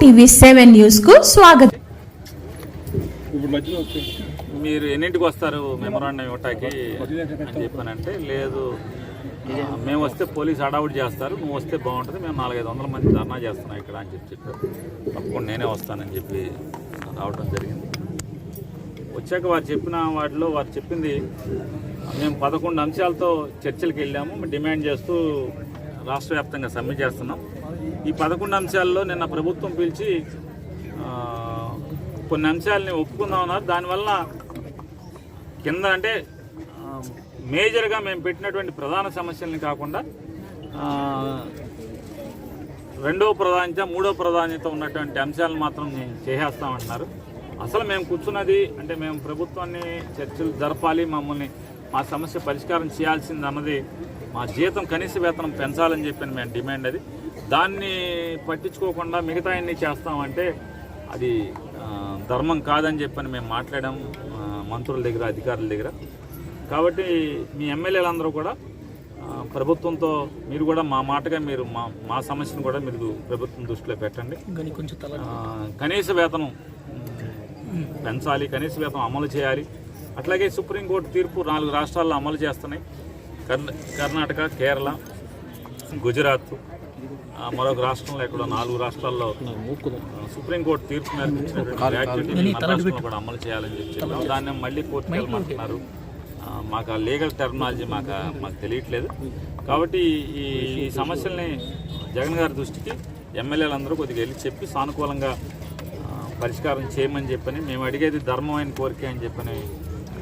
TV seven న్యూస్కు స్వాగతం. మీరు ఎన్నింటికి వస్తారు మెమోరాండం ఇవ్వటానికి అని చెప్పానంటే లేదు మేము వస్తే పోలీస్ అడావుట్ చేస్తారు నువ్వు వస్తే బాగుంటుంది మేము నాలుగైదు వందల మంది ధర్నా చేస్తున్నాం ఇక్కడ అని చెప్పి చెప్పారు. తప్పకుండా నేనే వస్తానని చెప్పి రావడం జరిగింది. వచ్చాక వారు చెప్పిన వాటిలో వారు చెప్పింది మేము పదకొండు అంశాలతో చర్చలకు వెళ్ళాము డిమాండ్ చేస్తూ రాష్ట్ర వ్యాప్తంగా సమ్మె చేస్తున్నాం. ఈ పదకొండు అంశాల్లో నిన్న ప్రభుత్వం పిలిచి కొన్ని అంశాలని ఒప్పుకుందామన్నారు దానివల్ల కింద అంటే మేజర్గా మేము పెట్టినటువంటి ప్రధాన సమస్యల్ని కాకుండా రెండవ ప్రాధాన్యత మూడవ ప్రాధాన్యత ఉన్నటువంటి అంశాలను మాత్రం మేము చేసేస్తామంటున్నారు. అసలు మేము కూర్చున్నది అంటే మేము ప్రభుత్వాన్ని చర్చలు జరపాలి మమ్మల్ని మా సమస్య పరిష్కారం చేయాల్సింది అన్నది మా జీతం కనీస వేతనం పెంచాలని చెప్పి మేము డిమాండ్ అది. దాన్ని పట్టించుకోకుండా మిగతా అన్ని చేస్తామంటే అది ధర్మం కాదని చెప్పని మేము మాట్లాడాం మంత్రుల దగ్గర అధికారుల దగ్గర. కాబట్టి మీ ఎమ్మెల్యేలందరూ కూడా ప్రభుత్వంతో మీరు కూడా మా మాటగా మీరు మా మా సమస్యను కూడా మీరు ప్రభుత్వం దృష్టిలో పెట్టండి. కనీస వేతనం పెంచాలి కనీస వేతనం అమలు చేయాలి. అట్లాగే సుప్రీంకోర్టు తీర్పు నాలుగు రాష్ట్రాల్లో అమలు చేస్తున్నాయి. కర్ణాటక కేరళ గుజరాత్ మరొక రాష్ట్రంలో ఎక్కడో నాలుగు రాష్ట్రాల్లో సుప్రీంకోర్టు తీర్పు మేరకు కూడా అమలు చేయాలని చెప్పి చెప్పారు. దాన్ని మళ్ళీ కోర్టుకు వెళ్ళమంటున్నారు. మాకు ఆ లీగల్ టెర్మినాలజీ మాకు మాకు తెలియట్లేదు. కాబట్టి ఈ ఈ సమస్యల్ని జగన్ గారి దృష్టికి ఎమ్మెల్యేలందరూ కొద్దిగా వెళ్ళి చెప్పి సానుకూలంగా పరిష్కారం చేయమని చెప్పని మేము అడిగేది ధర్మమైన కోరిక అని చెప్పని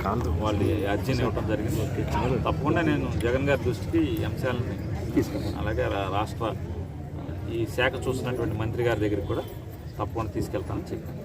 వాళ్ళు అర్జీని ఇవ్వడం జరిగింది తప్పకుండా నేను జగన్ గారి దృష్టికి ఈ అంశాలని అలాగే రా- రాష్ట్ర ఈ శాఖ చూసినటువంటి మంత్రి గారి దగ్గరికి కూడా తప్పకుండా తీసుకెళ్తానని చెప్పాను.